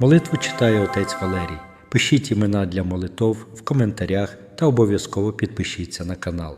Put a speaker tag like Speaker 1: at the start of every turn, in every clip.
Speaker 1: Молитву читає отець Валерій. Пишіть імена для молитов в коментарях та обов'язково підпишіться на канал.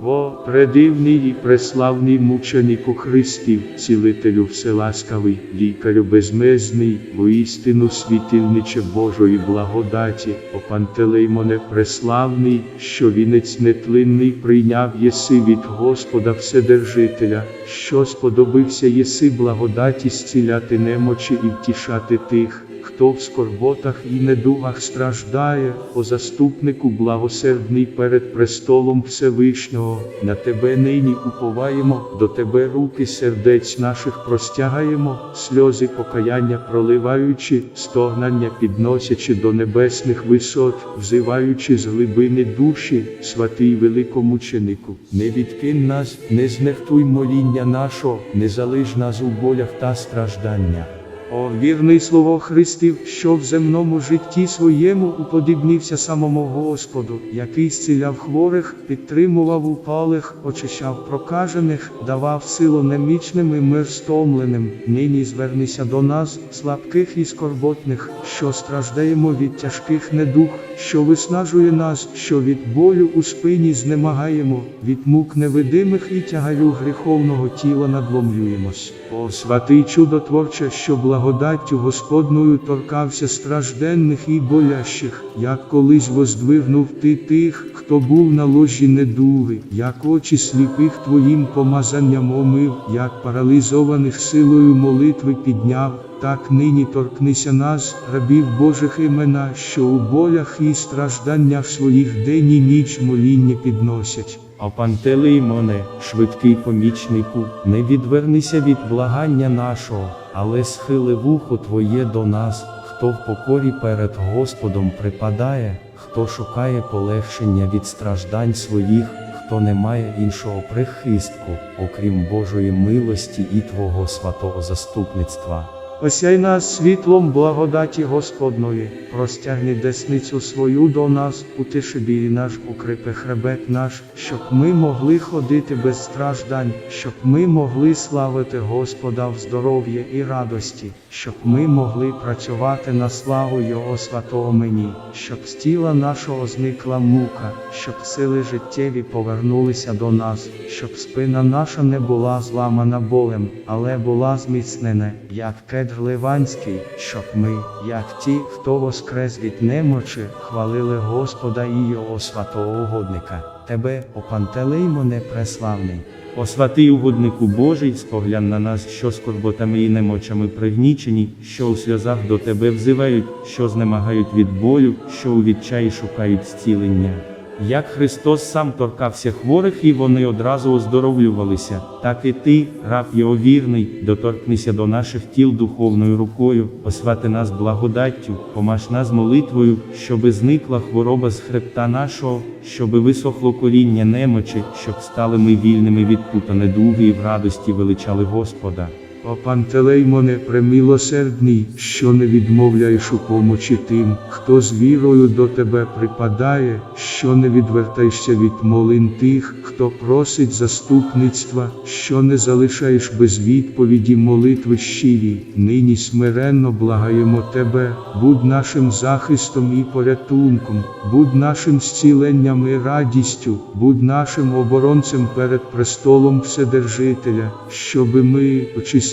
Speaker 2: Во предивний і преславний мученику Христів, цілителю вселаскавий, лікарю безмезний, воістину світильниче Божої благодаті, о Пантелеймоне преславний, що вінець нетлинний прийняв єси від Господа Вседержителя, що сподобився єси благодаті зціляти немочі і втішати тих, хто в скорботах і недугах страждає, по заступнику благосердний перед престолом Всевишнього, на тебе нині уповаємо, до тебе руки сердець наших простягаємо, сльози покаяння проливаючи, стогнання підносячи до небесних висот, взиваючи з глибини душі, святий великомученику, не відкинь нас, не знехтуй моління нашого, не залиш нас у болях та страждання. О, вірний слово Христів, що в земному житті своєму уподібнився самому Господу, який зціляв хворих, підтримував упалих, очищав прокажених, давав силу немічним і мир стомленим. Нині звернися до нас, слабких і скорботних, що страждаємо від тяжких недух, що виснажує нас, що від болю у спині знемагаємо, від мук невидимих і тягарю гріховного тіла надломлюємось. О, святий чудотворче, що благодаттю Господною торкався стражденних і болящих, як колись воздвигнув ти тих, хто був на ложі недуги, як очі сліпих твоїм помазанням омив, як паралізованих силою молитви підняв. Так нині торкнися нас, рабів Божих імена, що у болях і стражданнях своїх день і ніч моління підносять. А Пантелеймоне, швидкий помічнику, не відвернися від благання нашого, але схили вухо Твоє до нас, хто в покорі перед Господом припадає, хто шукає полегшення від страждань своїх, хто не має іншого прихистку, окрім Божої милості і Твого святого заступництва. Осяй нас світлом благодаті Господної, простягни десницю свою до нас, утиши білі наш, укріпи хребет наш, щоб ми могли ходити без страждань, щоб ми могли славити Господа в здоров'я і радості, щоб ми могли працювати на славу Його святого мені, щоб з тіла нашого зникла мука, щоб сили життєві повернулися до нас, щоб спина наша не була зламана болем, але була зміцнена, як кедр ливанський, щоб ми, як ті, хто воскрес від немочі, хвалили Господа і Його святого угодника. Тебе, о Пантелеймоне преславний. О святий угоднику Божий, споглянь на нас, що скорботами і немочами пригнічені, що у сльозах до тебе взивають, що знемагають від болю, що у відчаї шукають зцілення. Як Христос сам торкався хворих і вони одразу оздоровлювалися, так і ти, раб його вірний, доторкнися до наших тіл духовною рукою, освяти нас благодаттю, помаш нас молитвою, щоби зникла хвороба з хребта нашого, щоби висохло коріння немочі, щоб стали ми вільними від пута недуги і в радості величали Господа. О Пантелеймоне премилосердний, що не відмовляєш у помочі тим, хто з вірою до тебе припадає, що не відвертаєшся від молин тих, хто просить заступництва, що не залишаєш без відповіді молитви щирі, нині смиренно благаємо тебе, будь нашим захистом і порятунком, будь нашим зціленням і радістю, будь нашим оборонцем перед престолом Вседержителя, щоби ми,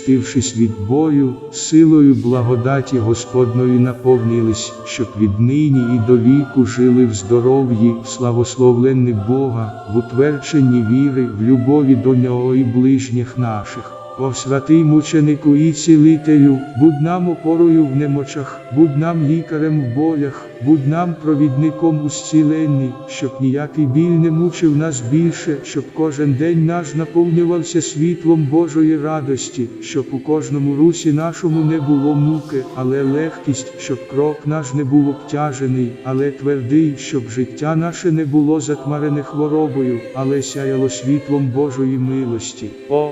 Speaker 2: очистившись від бою, силою благодаті Господної наповнились, щоб віднині і до віку жили в здоров'ї, славословленні Бога, в утвердженні віри, в любові до Нього і ближніх наших. О святий мученику і цілителю, будь нам опорою в немочах, будь нам лікарем в болях, будь нам провідником у зціленні, щоб ніякий біль не мучив нас більше, щоб кожен день наш наповнювався світлом Божої радості, щоб у кожному русі нашому не було муки, але легкість, щоб крок наш не був обтяжений, але твердий, щоб життя наше не було затмарене хворобою, але сяяло світлом Божої милості. О,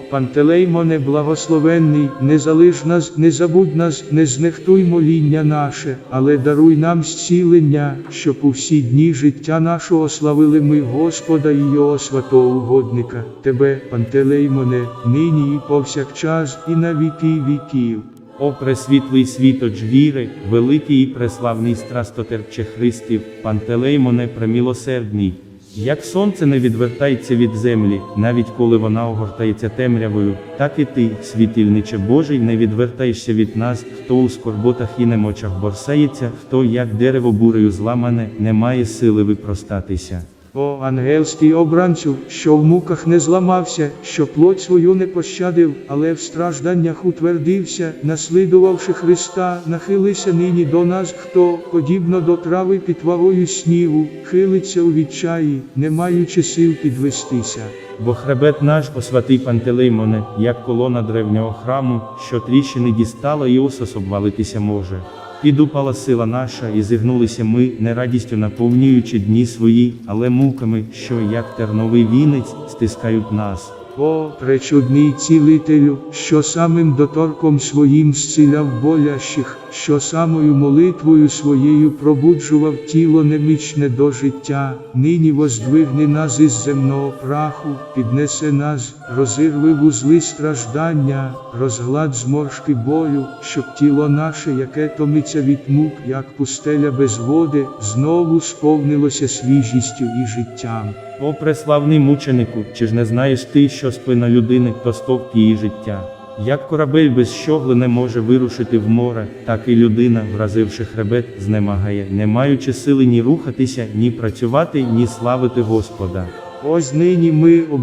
Speaker 2: Пантелеймоне благословенний, не залиш нас, не забудь нас, не знехтуй моління наше, але даруй нам зцілення, щоб у всі дні життя нашого славили ми Господа і Його святого угодника, Тебе, Пантелеймоне, нині і повсякчас, і на віки віків.
Speaker 3: О пресвітлий світоч віри, великий і преславний страстотерпче Христів, Пантелеймоне премілосердний. Як сонце не відвертається від землі, навіть коли вона огортається темрявою, так і ти, світильниче Божий, не відвертаєшся від нас, хто у скорботах і немочах борсається, хто, як дерево бурею зламане, не має сили випростатися. О, ангельський обранцю, що в муках не зламався, що плоть свою не пощадив, але в стражданнях утвердився, наслідувавши Христа, нахилися нині до нас, хто, подібно до трави під вагою снігу, хилиться у відчаї, не маючи сил підвестися. Бо хребет наш, о святий Пантелеймоне, як колона древнього храму, що тріщини дістала і осос обвалитися може. Підупала сила наша, і зігнулися ми, не радістю наповнюючи дні свої, але муками, що, як терновий вінець, стискають нас. О, пречудний цілителю, що самим доторком своїм зціляв болящих, що самою молитвою своєю пробуджував тіло немічне до життя, нині воздвигни нас із земного праху, піднесе нас, розірви вузли страждання, розгладь зморшки болю, щоб тіло наше, яке томиться від мук, як пустеля без води, знову сповнилося свіжістю і життям. О, преславний мученику, чи ж не знаєш ти, що спина людини то стовп її життя? Як корабель без щогли не може вирушити в море, так і людина, вразивши хребет, знемагає, не маючи сили ні рухатися, ні працювати, ні славити Господа. Ось нині ми, у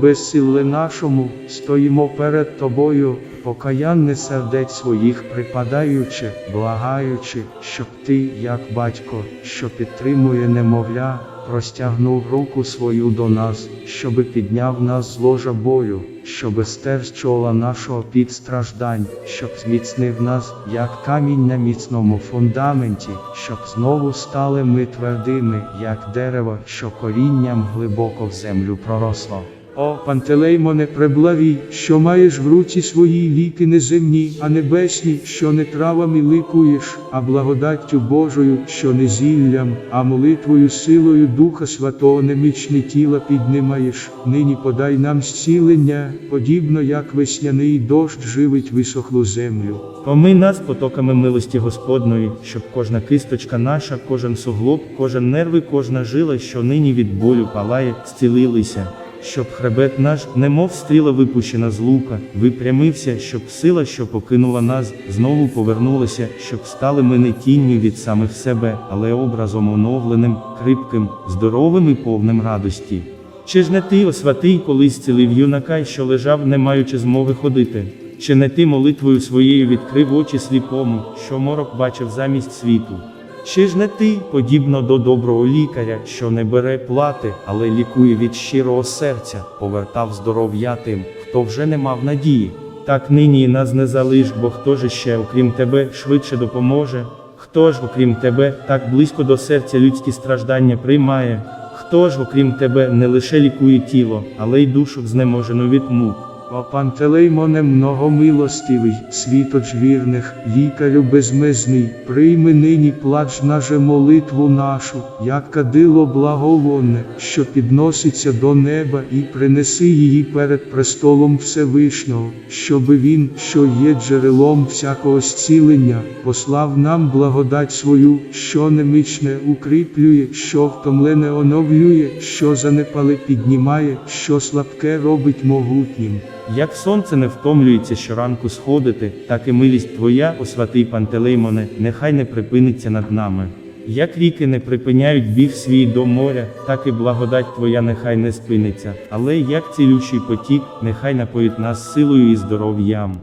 Speaker 3: нашому, стоїмо перед тобою, покаянне сердець своїх припадаючи, благаючи, щоб ти, як батько, що підтримує немовля, простягнув руку свою до нас, щоби підняв нас з ложа бою, щоби стер з чола нашого під страждань, щоб зміцнив нас, як камінь на міцному фундаменті, щоб знову стали ми твердими, як дерево, що корінням глибоко в землю проросло. О, Пантелеймоне преблавій, що маєш в руці свої ліки неземні, а небесні, що не травами ликуєш, а благодаттю Божою, що не зіллям, а молитвою силою Духа Святого немічне тіла піднимаєш, нині подай нам зцілення, подібно як весняний дощ живить висохлу землю. Помий нас потоками милості Господної, щоб кожна кисточка наша, кожен суглоб, кожен нерви, кожна жила, що нині від болю палає, зцілилися щоб хребет наш, немов стріла випущена з лука, випрямився, щоб сила, що покинула нас, знову повернулася, щоб стали ми не тінню від самих себе, але образом оновленим, крипким, здоровим і повним радості. Чи ж не ти, о святий, колись цілив юнака, що лежав, не маючи змови ходити? Чи не ти молитвою своєю відкрив очі сліпому, що морок бачив замість світу? Чи ж не ти, подібно до доброго лікаря, що не бере плати, але лікує від щирого серця, повертав здоров'я тим, хто вже не мав надії? Так нині нас не залиш, бо хто ж ще, окрім тебе, швидше допоможе? Хто ж, окрім тебе, так близько до серця людські страждання приймає? Хто ж, окрім тебе, не лише лікує тіло, але й душу знеможену від мук? О Пантелеймоне многомилостивий, світоч вірних, лікарю безмезний, прийми нині плач наже молитву нашу, як кадило благовонне, що підноситься до неба, і принеси її перед престолом Всевишнього, щоби він, що є джерелом всякого зцілення, послав нам благодать свою, що немічне укріплює, що втомлене оновлює, що занепале піднімає, що слабке робить могутнім. Як сонце не втомлюється щоранку сходити, так і милість Твоя, о святий Пантелеймоне, нехай не припиниться над нами. Як ріки не припиняють біг свій до моря, так і благодать Твоя нехай не спиниться, але як цілющий потік, нехай напоїть нас силою і здоров'ям.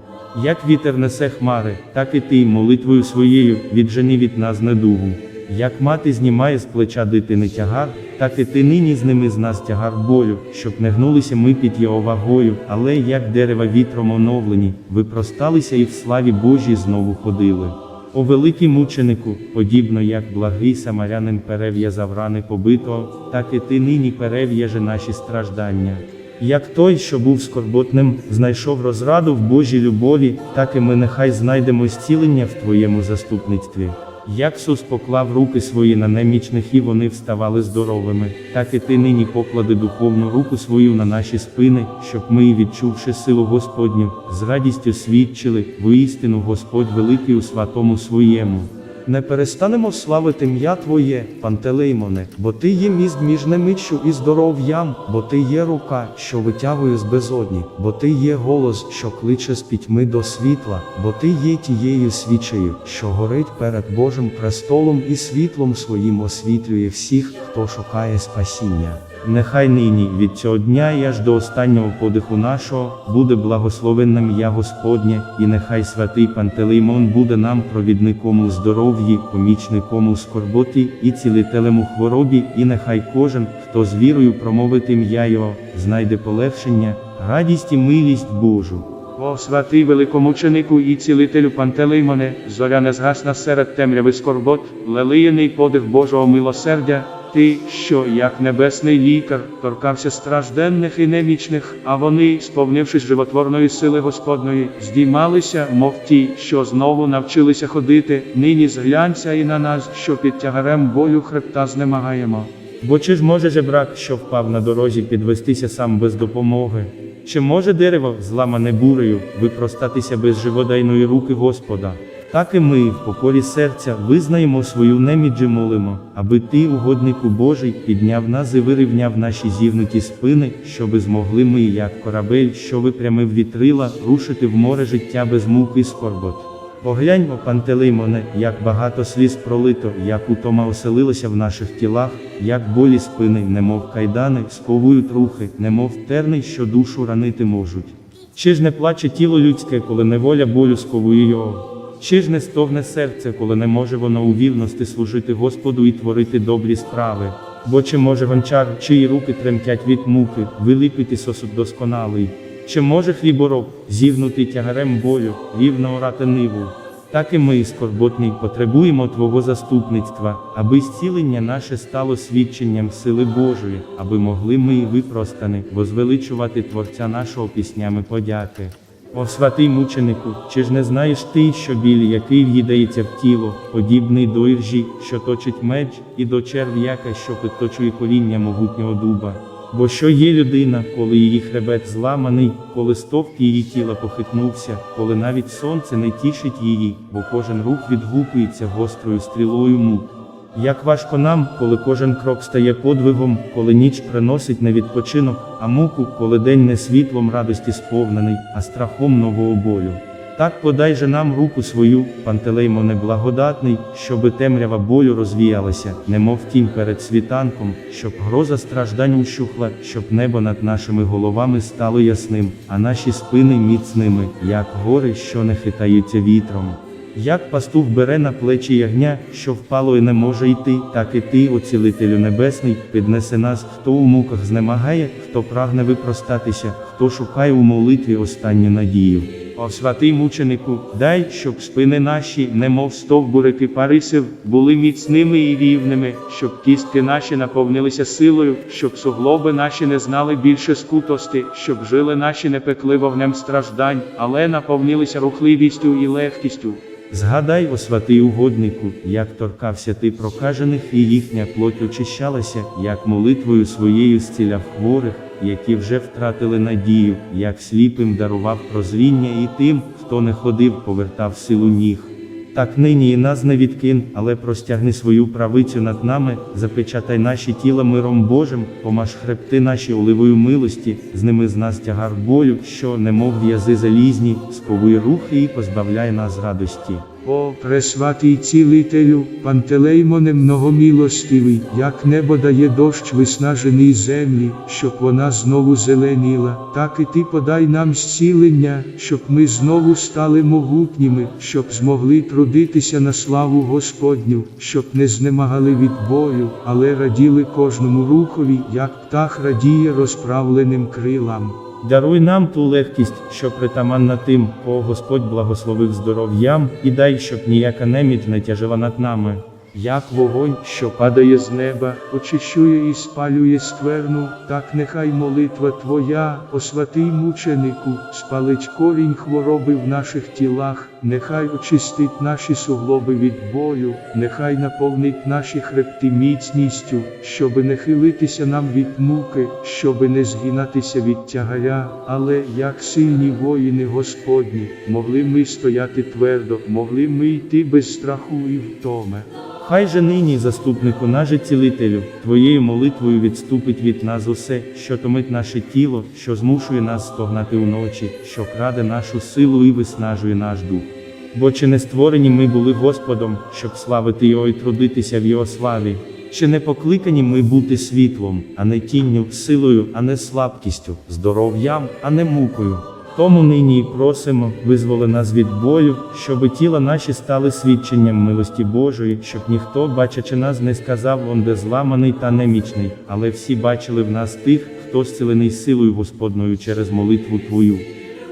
Speaker 3: Як вітер несе хмари, так і ти, молитвою своєю, віджени від нас недугу. Як мати знімає з плеча дитини тягар, так і ти нині з ними з нас тягар болю, щоб не гнулися ми під його вагою, але як дерева вітром оновлені, ви просталися і в славі Божій знову ходили. О великий мученику, подібно як благий самарянин перев'язав рани побитого, так і ти нині перев'яже наші страждання. Як той, що був скорботним, знайшов розраду в Божій любові, так і ми нехай знайдемо зцілення в Твоєму заступництві. Як поклав руки свої на немічних і вони вставали здоровими, так і ти нині поклади духовну руку свою на наші спини, щоб ми, відчувши силу Господню, з радістю свідчили, воістину Господь великий у святому своєму.
Speaker 4: Не перестанемо славити ім'я Твоє, Пантелеймоне, бо Ти є міст між немиччю і здоров'ям, бо Ти є рука, що витягує з безодні, бо Ти є голос, що кличе з пітьми до світла, бо Ти є тією свічею, що горить перед Божим престолом і світлом своїм освітлює всіх, хто шукає спасіння.
Speaker 3: Нехай нині від цього дня і аж до останнього подиху нашого буде благословенним ім'я Господнє, і нехай святий Пантелеймон буде нам провідником у здоров'ї, помічником у скорботі і цілителем у хворобі, і нехай кожен, хто з вірою промовить ім'я Його, знайде полегшення, радість і милість Божу. О, святий великомученику і цілителю Пантелеймоне, зоря не згасна серед темряви скорбот, лелиєний подих Божого милосердя, ти, що, як небесний лікар, торкався стражденних і немічних, а вони, сповнившись животворної сили Господної, здіймалися, мов ті, що знову навчилися ходити, нині зглянься і на нас, що під тягарем болю хребта знемагаємо. Бо чи ж може жебрак, що впав на дорозі, підвестися сам без допомоги? Чи може дерево, зламане бурею, випростатися без живодайної руки Господа? Так і ми, в покорі серця, визнаємо свою немідж і молимо, аби ти, угоднику Божий, підняв нас і вирівняв наші зігнуті спини, щоби змогли ми, як корабель, що випрямив вітрила, рушити в море життя без мук і скорбот. Поглянь, о Пантелеймоне, як багато сліз пролито, як утома оселилася в наших тілах, як болі спини, немов кайдани, сковують рухи, немов терни, що душу ранити можуть. Чи ж не плаче тіло людське, коли неволя болю сковує його? Чи ж не стогне серце, коли не може воно у вільності служити Господу і творити добрі справи? Бо чи може гончар, чиї руки тремтять від муки, виліпити сосуд досконалий? Чи може хлібороб, зігнутий тягарем болю, рівно орати ниву? Так і ми, скорботні, потребуємо Твого заступництва, аби зцілення наше стало свідченням сили Божої, аби могли ми, випростани, возвеличувати Творця нашого піснями подяки. О святий мученику, чи ж не знаєш ти, що біль, який в'їдається в тіло, подібний до іржі, що точить меч, і до черв'яка, що підточує коріння могутнього дуба? Бо що є людина, коли її хребет зламаний, коли стовп її тіла похитнувся, коли навіть сонце не тішить її, бо кожен рух відгукується гострою стрілою мук. Як важко нам, коли кожен крок стає подвигом, коли ніч приносить не відпочинок, а муку, коли день не світлом радості сповнений, а страхом нового болю. Так подай же нам руку свою, пантелеймоне благодатний, щоби темрява болю розвіялася, немов тінь перед світанком, щоб гроза страждань ущухла, щоб небо над нашими головами стало ясним, а наші спини міцними, як гори, що не хитаються вітром. Як пастух бере на плечі ягня, що впало і не може йти, так і ти, о цілителю небесний, піднеси нас, хто у муках знемагає, хто прагне випростатися, хто шукає у молитві останню надію. О святий мученику, дай, щоб спини наші, немов стовбури кипарисів, були міцними і рівними, щоб кістки наші наповнилися силою, щоб суглоби наші не знали більше скутості, щоб жили наші не пекли вогнем страждань, але наповнилися рухливістю і легкістю. Згадай, о святий угоднику, як торкався ти прокажених, і їхня плоть очищалася, як молитвою своєю зціляв хворих, які вже втратили надію, як сліпим дарував прозріння і тим, хто не ходив, повертав силу ніг. Так нині і нас не відкинь, але простягни свою правицю над нами, запечатай наші тіла миром Божим, помаж хребти наші оливою милості, з ними з нас тягар болю, що, немов в'язи залізні, сповуй рухи і позбавляй нас радості.
Speaker 2: О, пресвятий цілителю, пантелеймоне многомілостивий, як небо дає дощ виснаженій землі, щоб вона знову зеленіла, так і ти подай нам зцілення, щоб ми знову стали могутніми, щоб змогли трудитися на славу Господню, щоб не знемагали від бою, але раділи кожному рухові, як птах радіє розправленим крилам.
Speaker 3: Даруй нам ту легкість, що притаманна тим, о Господь благословив здоров'ям, і дай, щоб ніяка неміч не тяжила над нами.
Speaker 2: Як вогонь, що падає з неба, очищує і спалює скверну, так нехай молитва Твоя, освятий святий мученику, спалить корінь хвороби в наших тілах,
Speaker 5: нехай очистить наші суглоби від болю, нехай наповнить наші хребти міцністю, щоби не хилитися нам від муки, щоби не згинатися від тягаря, але як сильні воїни Господні, могли ми стояти твердо, могли ми йти без страху і втоми.
Speaker 3: Хай же нині, заступнику наже цілителю, твоєю молитвою відступить від нас усе, що томить наше тіло, що змушує нас стогнати уночі, що краде нашу силу і виснажує наш дух. Бо чи не створені ми були Господом, щоб славити Його і трудитися в Його славі? Чи не покликані ми бути світлом, а не тінню, силою, а не слабкістю, здоров'ям, а не мукою? Тому нині й просимо, визволи нас від болю, щоби тіла наші стали свідченням милості Божої, щоб ніхто, бачачи нас, не сказав, он де зламаний та немічний, але всі бачили в нас тих, хто зцілений силою Господною через молитву Твою.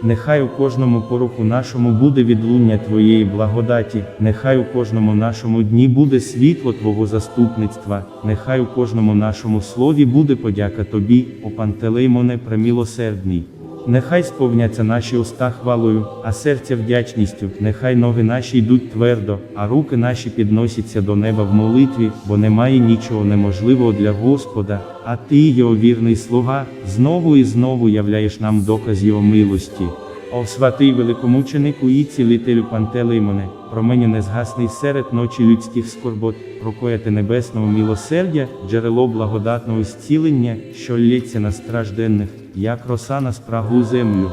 Speaker 3: Нехай у кожному поруху нашому буде відлуння Твоєї благодаті, нехай у кожному нашому дні буде світло Твого заступництва, нехай у кожному нашому слові буде подяка Тобі, о Пантелеймоне премілосердний. Нехай сповняться наші уста хвалою, а серця вдячністю, нехай ноги наші йдуть твердо, а руки наші підносяться до неба в молитві, бо немає нічого неможливого для Господа, а ти, його вірний слуга, знову і знову являєш нам доказ його милості. О святий великомученику і цілителю Пантелеймоне, промені незгасний серед ночі людських скорбот, прокояти небесного милосердя, джерело благодатного зцілення, що лється на стражденних, як роса на спрагу землю.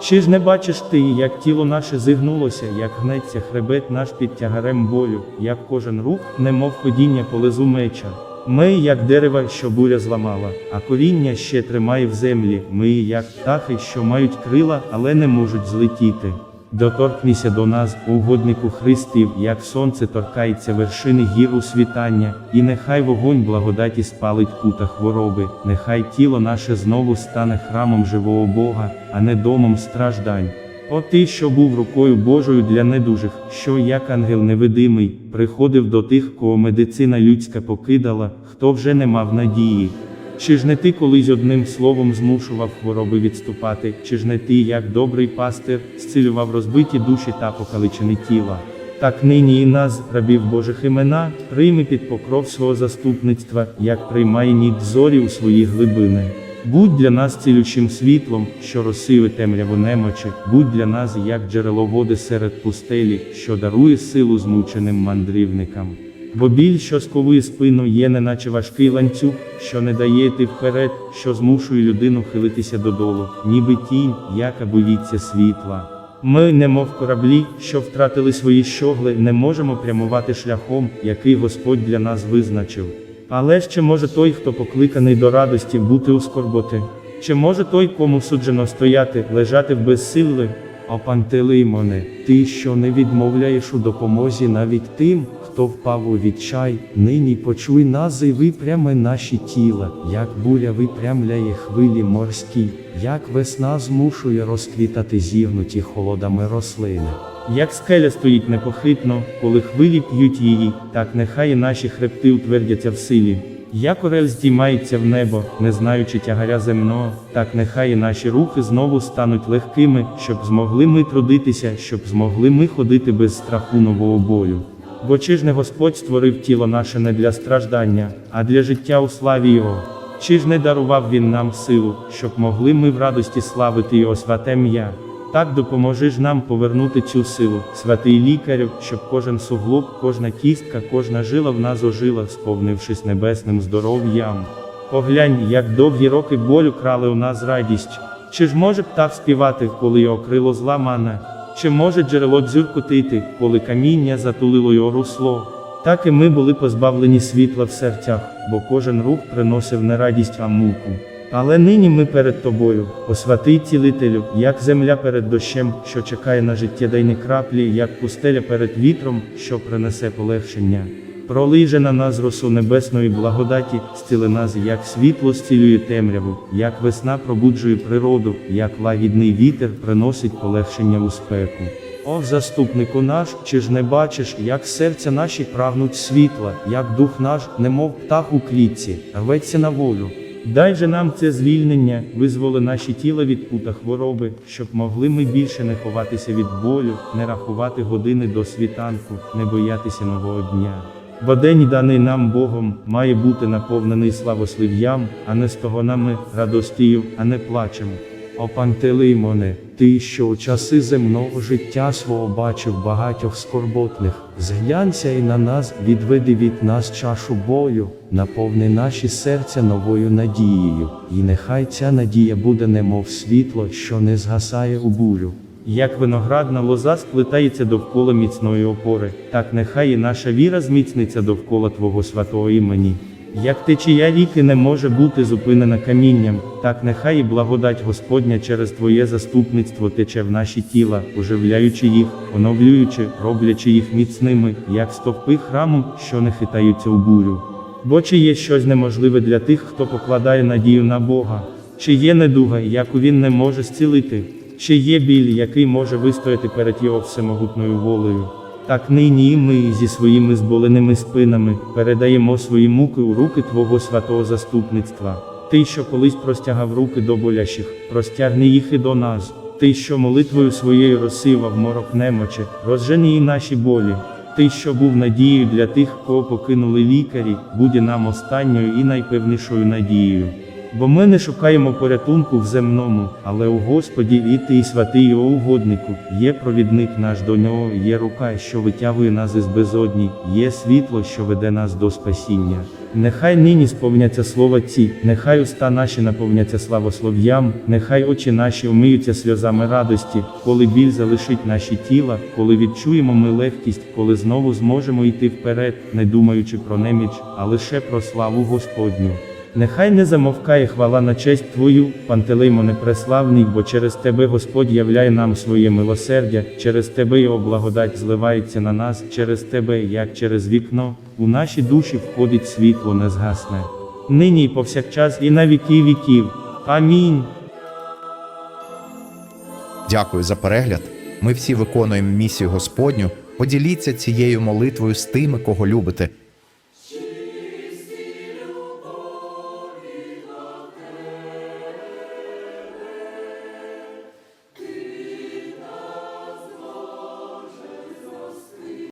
Speaker 3: Чи ж не бачиш ти, як тіло наше зигнулося, як гнеться хребет наш під тягарем болю, як кожен рух, немов ходіння по лизу меча? Ми, як дерева, що буря зламала, а коріння ще тримає в землі, ми, як птахи, що мають крила, але не можуть злетіти. Доторкнися до нас, угоднику Христів, як сонце торкається вершини гір у світання, і нехай вогонь благодаті спалить пута хвороби, нехай тіло наше знову стане храмом живого Бога, а не домом страждань. О ти, що був рукою Божою для недужих, що, як ангел невидимий, приходив до тих, кого медицина людська покидала, хто вже не мав надії. Чи ж не ти колись одним словом змушував хвороби відступати, чи ж не ти, як добрий пастир, зцілював розбиті душі та покаличені тіла? Так нині і нас, рабів Божих імена, прийми під покров свого заступництва, як приймає ніч зорі у свої глибини. Будь для нас цілющим світлом, що розсиве темряву немочі, будь для нас як джерело води серед пустелі, що дарує силу змученим мандрівникам. Бо біль, що сковує спину, є неначе важкий ланцюг, що не дає йти вперед, що змушує людину хилитися додолу, ніби тінь, яка боїться світла. Ми, немов кораблі, що втратили свої щогли, не можемо прямувати шляхом, який Господь для нас визначив. Але ще може той, хто покликаний до радості, бути у скорботи? Чи може той, кому суджено стояти, лежати в безсилли? О Пантелеймоне, ти, що не відмовляєш у допомозі навіть тим, хто впав у відчай, нині почуй нас і випрями наші тіла, як буря випрямляє хвилі морські, як весна змушує розквітати зігнуті холодами рослини. Як скеля стоїть непохитно, коли хвилі п'ють її, так нехай і наші хребти утвердяться в силі. Як орел здіймається в небо, не знаючи тягаря земного, так нехай і наші рухи знову стануть легкими, щоб змогли ми трудитися, щоб змогли ми ходити без страху нового бою. Бо чи ж не Господь створив тіло наше не для страждання, а для життя у славі Його? Чи ж не дарував Він нам силу, щоб могли ми в радості славити Його святе ім'я? Так допоможи ж нам повернути цю силу, святий лікарю, щоб кожен суглоб, кожна кістка, кожна жила в нас ожила, сповнившись небесним здоров'ям. Поглянь, як довгі роки болю крали у нас радість. Чи ж може птах співати, коли його крило зламане? Чи може джерело дзюркотити, коли каміння затулило його русло? Так і ми були позбавлені світла в серцях, бо кожен рух приносив не радість, а муку. Але нині ми перед тобою, освятий цілителю, як земля перед дощем, що чекає на життєдайні краплі, як пустеля перед вітром, що принесе полегшення. Пролий же на нас росу небесної благодаті, стіли нас, як світло зцілює темряву, як весна пробуджує природу, як лагідний вітер приносить полегшення у спеку. О, заступнику наш, чи ж не бачиш, як серця наші прагнуть світла, як дух наш, немов птах у клітці, рветься на волю. Дай же нам це звільнення, визволи наші тіла від пута хвороби, щоб могли ми більше не ховатися від болю, не рахувати години до світанку, не боятися нового дня. Бо день даний нам Богом має бути наповнений славослів'ям, а не стогонами, радостію, а не плачем. О Пантелеймоне, ти, що у часи земного життя свого бачив багатьох скорботних, зглянься і на нас, відведи від нас чашу бою, наповни наші серця новою надією, і нехай ця надія буде немов світло, що не згасає у бурю. Як виноградна лоза сплетається довкола міцної опори, так нехай і наша віра зміцниться довкола Твого святого імені. Як течія ріки не може бути зупинена камінням, так нехай і благодать Господня через Твоє заступництво тече в наші тіла, оживляючи їх, оновлюючи, роблячи їх міцними, як стовпи храму, що не хитаються у бурю. Бо чи є щось неможливе для тих, хто покладає надію на Бога? Чи є недуга, яку він не може зцілити? Чи є біль, який може вистояти перед його всемогутною волею? Так нині і ми зі своїми зболеними спинами передаємо свої муки у руки Твого святого заступництва. Ти, що колись простягав руки до болящих, простягни їх і до нас. Ти, що молитвою своєю розсивав морок немочі, розжени і наші болі. Ти, що був надією для тих, кого покинули лікарі, будь нам останньою і найпевнішою надією. Бо ми не шукаємо порятунку в земному, але у Господі і ти, святий його угоднику, є провідник наш до нього, є рука, що витягує нас із безодні, є світло, що веде нас до спасіння. Нехай нині сповняться слова ці, нехай уста наші наповняться славослов'ям, нехай очі наші омиються сльозами радості, коли біль залишить наші тіла, коли відчуємо ми легкість, коли знову зможемо йти вперед, не думаючи про неміч, а лише про славу Господню. Нехай не замовкає хвала на честь Твою, Пантелеймоне преславний, бо через Тебе Господь являє нам своє милосердя, через Тебе Його благодать зливається на нас, через Тебе, як через вікно, у наші душі входить світло незгасне. Нині і повсякчас і на віки віків. Амінь.
Speaker 6: Дякую за перегляд. Ми всі виконуємо місію Господню. Поділіться цією молитвою з тими, кого любите,